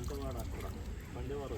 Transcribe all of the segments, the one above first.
దంతవాడ అక్కడ పండేవారు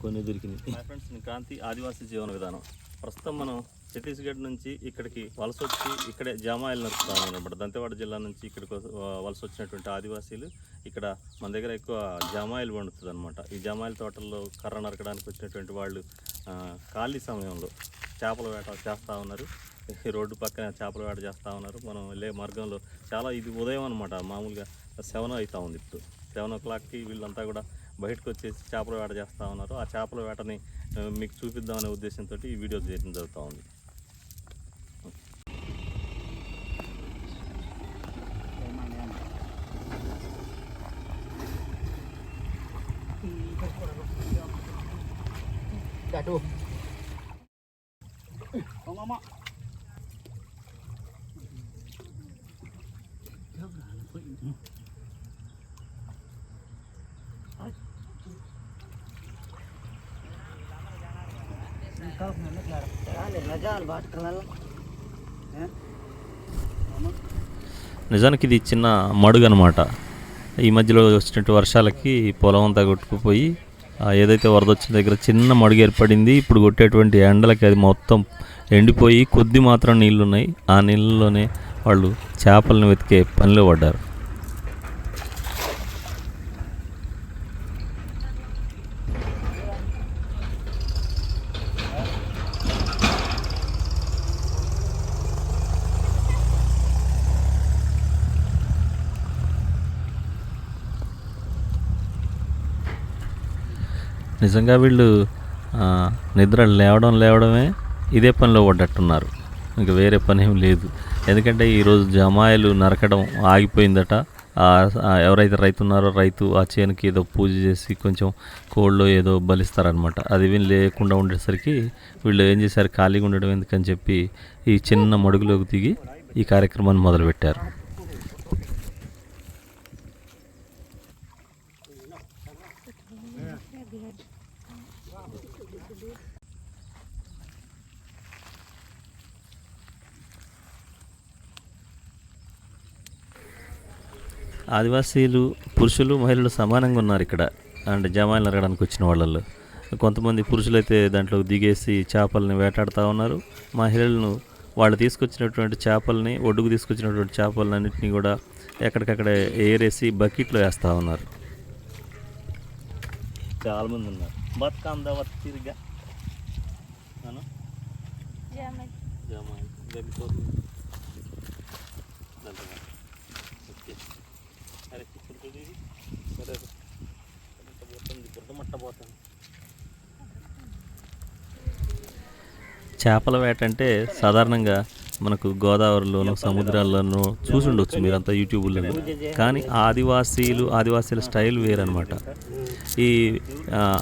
కొన్ని దొరికినాయి. ఫ్రెండ్స్ క్రాంతి ఆదివాసీ జీవన విధానం ప్రస్తుతం మనం ఛత్తీస్గఢ్ నుంచి ఇక్కడికి వలస వచ్చి ఇక్కడే జామాయిలు నడుపుతాం అనమాట దంతేవాడ జిల్లా నుంచి ఇక్కడికి వలస వచ్చినటువంటి ఆదివాసీలు ఇక్కడ మన దగ్గర ఎక్కువ జామాయిలు పండుతుంది అనమాట ఈ జామాయిల తోటల్లో కర్ర నరకడానికి వచ్చినటువంటి వాళ్ళు ఖాళీ సమయంలో చేపల వేట చేస్తూ ఉన్నారు. రోడ్డు పక్కన చేపల వేట చేస్తూ ఉన్నారు. మనం వెళ్ళే మార్గంలో చాలా ఇది ఉదయం అనమాట మామూలుగా సెవెన్ అవుతూ ఉంది ఇప్పుడు. సెవెన్ ఓ క్లాక్కి వీళ్ళంతా కూడా బయటకు వచ్చేసి చేపల వేట చేస్తూ ఉన్నారు. ఆ చేపల వేటని మీకు చూపిద్దామనే ఉద్దేశంతో ఈ వీడియో చేయడం జరుగుతూ ఉంది. Gaduh. Oh, mama. నిజానికి ఇది చిన్న మడుగు అనమాట ఈ మధ్యలో వచ్చినట్టు వర్షాలకి పొలం అంతా కొట్టుకుపోయి ఏదైతే వరద వచ్చిన దగ్గర చిన్న మడుగు ఏర్పడింది ఇప్పుడు కొట్టేటువంటి ఎండలకి అది మొత్తం ఎండిపోయి కొద్ది మాత్రం నీళ్ళు ఉన్నాయి ఆ నీళ్ళలోనే వాళ్ళు చేపలను వెతికే పనిలో పడ్డారు. నిజంగా వీళ్ళు నిద్ర లేవడం లేవడమే ఇదే పనిలో పడ్డట్టున్నారు. ఇంకా వేరే పని ఏం లేదు. ఎందుకంటే ఈరోజు జమాయిలు నరకడం ఆగిపోయిందట. ఎవరైతే రైతు ఉన్నారో రైతు ఆ చేనుకి ఏదో పూజ చేసి కొంచెం కోళ్ళు ఏదో బలిస్తారనమాట అది వీళ్ళు లేకుండా ఉండేసరికి వీళ్ళు ఏం చేశారు? ఖాళీగా ఉండడం ఎందుకని చెప్పి ఈ చిన్న మడుగులోకి దిగి ఈ కార్యక్రమాన్ని మొదలుపెట్టారు. ఆదివాసీలు పురుషులు మహిళలు సమానంగా ఉన్నారు ఇక్కడ. అంటే జమాయిలు నరగడానికి వచ్చిన వాళ్ళల్లో. కొంతమంది పురుషులైతే దాంట్లో దిగేసి చేపల్ని వేటాడుతూ ఉన్నారు. మహిళలను వాళ్ళు తీసుకొచ్చినటువంటి చేపల్ని ఒడ్డుకు తీసుకొచ్చినటువంటి చేపలన్నింటినీ కూడా ఎక్కడికక్కడ ఏరేసి బకెట్లో వేస్తూ ఉన్నారు. చాలా మంది ఉన్నారు. బతుకందా తిరిగా ఓకే. సరే పోతుంది? పోతుంది. చేపల వేట అంటే సాధారణంగా మనకు గోదావరిలోను సముద్రాల్లోనూ చూసి ఉండొచ్చు మీరంతా యూట్యూబ్లలో కానీ ఆదివాసీలు ఆదివాసీల స్టైల్ వేరనమాట ఈ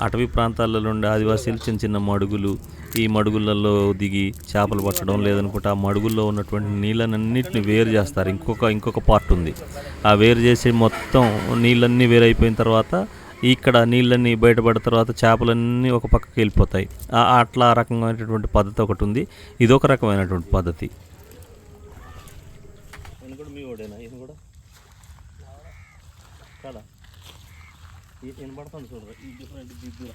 అటవీ ప్రాంతాలలో ఉండే ఆదివాసీలు చిన్న చిన్న మడుగులు ఈ మడుగులలో దిగి చేపలు పట్టడం లేదనుకుంటే ఆ మడుగుల్లో ఉన్నటువంటి నీళ్ళనన్నిటిని వేరు చేస్తారు ఇంకొక ఇంకొక పార్ట్ ఉంది ఆ వేరు చేసి మొత్తం నీళ్ళన్నీ వేరైపోయిన తర్వాత ఇక్కడ నీళ్ళన్నీ బయటపడిన తర్వాత చేపలన్నీ ఒక పక్కకి వెళ్ళిపోతాయి ఆ- అట్లా రకమైనటువంటి పద్ధతి ఒకటి ఉంది ఇది ఒక రకమైనటువంటి పద్ధతి ఈయన కూడా చూడరా ఈ డిఫరెంట్ దిద్దురా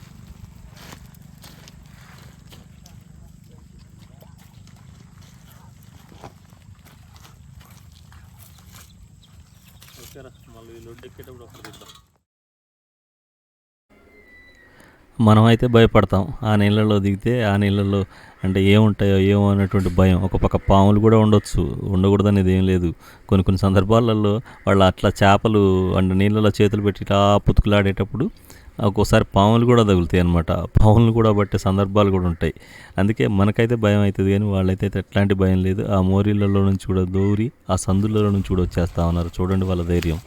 మనం అయితే మళ్ళీ లొడ్డు ఎక్కేటప్పుడు ఒకటి మనమైతే భయపడతాం. ఆ నీళ్ళలో దిగితే ఆ నీళ్ళలో అంటే ఏముంటాయో ఏమో అనేటువంటి భయం. ఒక పక్క పాములు కూడా ఉండొచ్చు. ఉండకూడదు అనేది ఏం లేదు. కొన్ని కొన్ని సందర్భాలలో వాళ్ళు అట్లా చేపలు అంటే నీళ్ళలో చేతులు పెట్టి ఇట్లా పుతుకులాడేటప్పుడు ఒక్కోసారి పాములు కూడా తగులుతాయి అనమాట పాములు కూడా పట్టే సందర్భాలు కూడా ఉంటాయి. అందుకే మనకైతే భయం అవుతుంది కానీ వాళ్ళైతే ఎట్లాంటి భయం లేదు. ఆ మోరీలలో నుంచి కూడా దూరి ఆ సందులలో నుంచి కూడా వచ్చేస్తా ఉన్నారు. చూడండి వాళ్ళ ధైర్యం.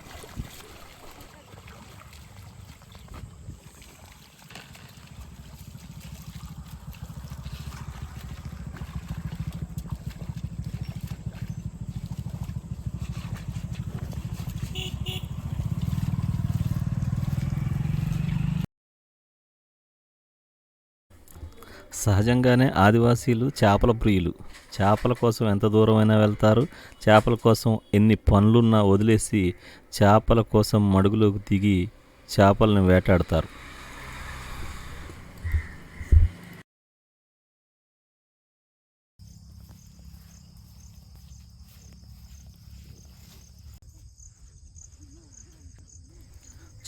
సహజంగానే ఆదివాసీలు చేపల ప్రియులు. చేపల కోసం ఎంత దూరమైనా వెళ్తారు. చేపల కోసం ఎన్ని పనులున్నా వదిలేసి చేపల కోసం మడుగులోకి దిగి చేపలను వేటాడతారు.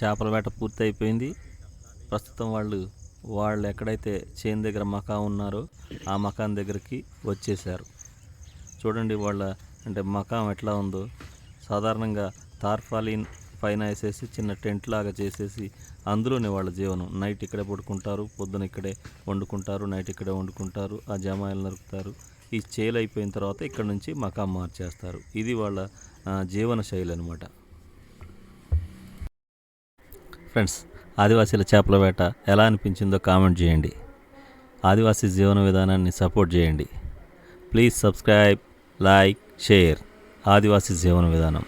చేపల వేట పూర్తి అయిపోయింది ప్రస్తుతం వాళ్ళు వాళ్ళు ఎక్కడైతే చేను దగ్గర మకా ఉన్నారో ఆ మకాన్ దగ్గరికి వచ్చేసారు చూడండి వాళ్ళ అంటే మకాం ఎట్లా ఉందో. సాధారణంగా తార్ఫాలిన్ పైన వేసేసి చిన్న టెంట్ లాగా చేసేసి అందులోనే వాళ్ళ జీవనం. నైట్ ఇక్కడే పడుకుంటారు పొద్దున ఇక్కడే వండుకుంటారు నైట్ ఇక్కడే వండుకుంటారు ఆ జమాయిలు నరుకుతారు. ఈ చేలు అయిపోయిన తర్వాత ఇక్కడ నుంచి మకాం మార్చేస్తారు. ఇది వాళ్ళ జీవన శైలి అనమాట ఫ్రెండ్స్ ఆదివాసీల చేపల వేట ఎలా అనిపించిందో కామెంట్ చేయండి. ఆదివాసీ జీవన విధానాన్ని సపోర్ట్ చేయండి. Please subscribe like share. ఆదివాసీ జీవన విధానం.